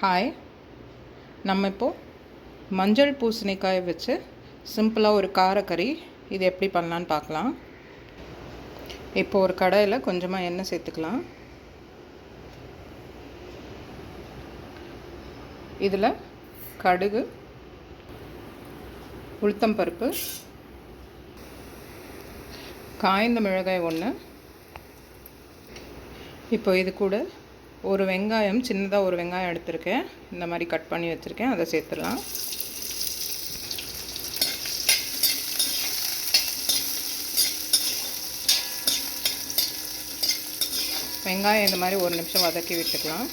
Hi நம்ம இப்போது மஞ்சள் பூசணிக்காயை வச்சு சிம்பிளாக ஒரு காரக்கறி இது எப்படி பண்ணலான்னு பார்க்கலாம். இப்போ ஒரு கடையில் கொஞ்சமாக எண்ணெய் சேர்த்துக்கலாம். இதில் கடுகு உளுத்தம்பருப்பு காய்ந்த மிளகாய் ஒன்று இப்போ இது கூட ஒரு வெங்காயம் சின்னதாக ஒரு வெங்காயம் எடுத்திருக்கேன். இந்த மாதிரி கட் பண்ணி வச்சுருக்கேன். அதை சேர்த்துடலாம். வெங்காயம் இந்த மாதிரி ஒரு நிமிஷம் வதக்கி விட்டுக்கலாம்.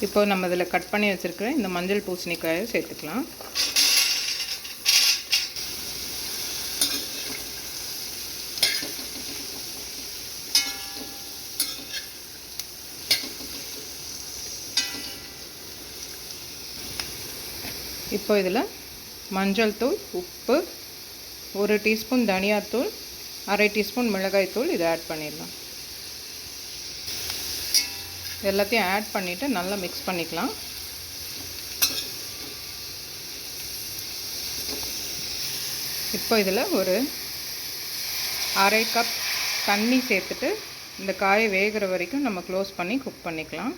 இப்போ நம்ம இதில் கட் பண்ணி வச்சுருக்கிற இந்த மஞ்சள் பூசணிக்காயை சேர்த்துக்கலாம். இப்போ இதில் மஞ்சள் தூள் உப்பு ஒரு டீஸ்பூன் தனியாத்தூள் அரை டீஸ்பூன் மிளகாய்த்தூள் இதை ஆட் பண்ணிடலாம். எல்லாத்தையும் ஆட் பண்ணிவிட்டு நல்லா மிக்ஸ் பண்ணிக்கலாம். இப்போ இதில் ஒரு அரை கப் தண்ணி சேர்த்துட்டு இந்த காயை வேகிற வரைக்கும் நம்ம க்ளோஸ் பண்ணி குக் பண்ணிக்கலாம்.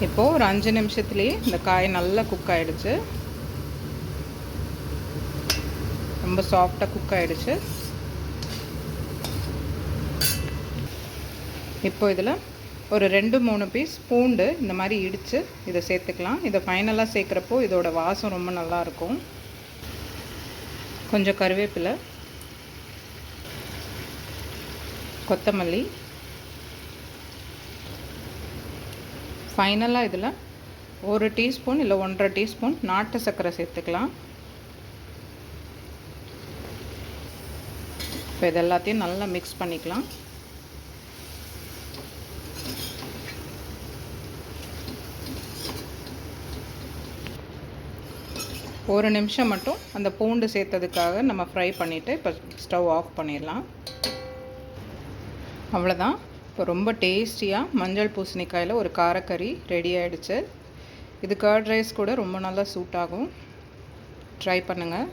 இப்போது ஒரு அஞ்சு நிமிஷத்துலேயே இந்த காய் நல்லா குக் ஆகிடுச்சு ரொம்ப சாஃப்டாக குக் ஆகிடுச்சு இப்போ இதில் ஒரு ரெண்டு மூணு பீஸ் பூண்டு இந்த மாதிரி இடித்து இதை சேர்த்துக்கலாம். இதை ஃபைனலாக சேர்க்குறப்போ இதோட வாசம் ரொம்ப நல்லாயிருக்கும் கொஞ்சம் கருவேப்பிலை கொத்தமல்லி ஃபைனலாக இதில் ஒரு டீஸ்பூன் இல்லை ஒன்றரை டீஸ்பூன் நாட்டு சர்க்கரை சேர்த்துக்கலாம். இப்போ இது எல்லாத்தையும் நல்லா மிக்ஸ் பண்ணிக்கலாம். ஒரு நிமிஷம் மட்டும் அந்த பூண்டு சேர்த்ததுக்காக நம்ம ஃப்ரை பண்ணிவிட்டு இப்போ ஸ்டவ் ஆஃப் பண்ணிடலாம். அவ்வளோதான் இப்போ ரொம்ப டேஸ்டியாக மஞ்சள் பூசணிக்காயில் ஒரு காரக்கறி ரெடி ஆகிடுச்சு இது கர்ட் ரைஸ் கூட ரொம்ப நல்லா சூட் ஆகும். ட்ரை பண்ணுங்கள்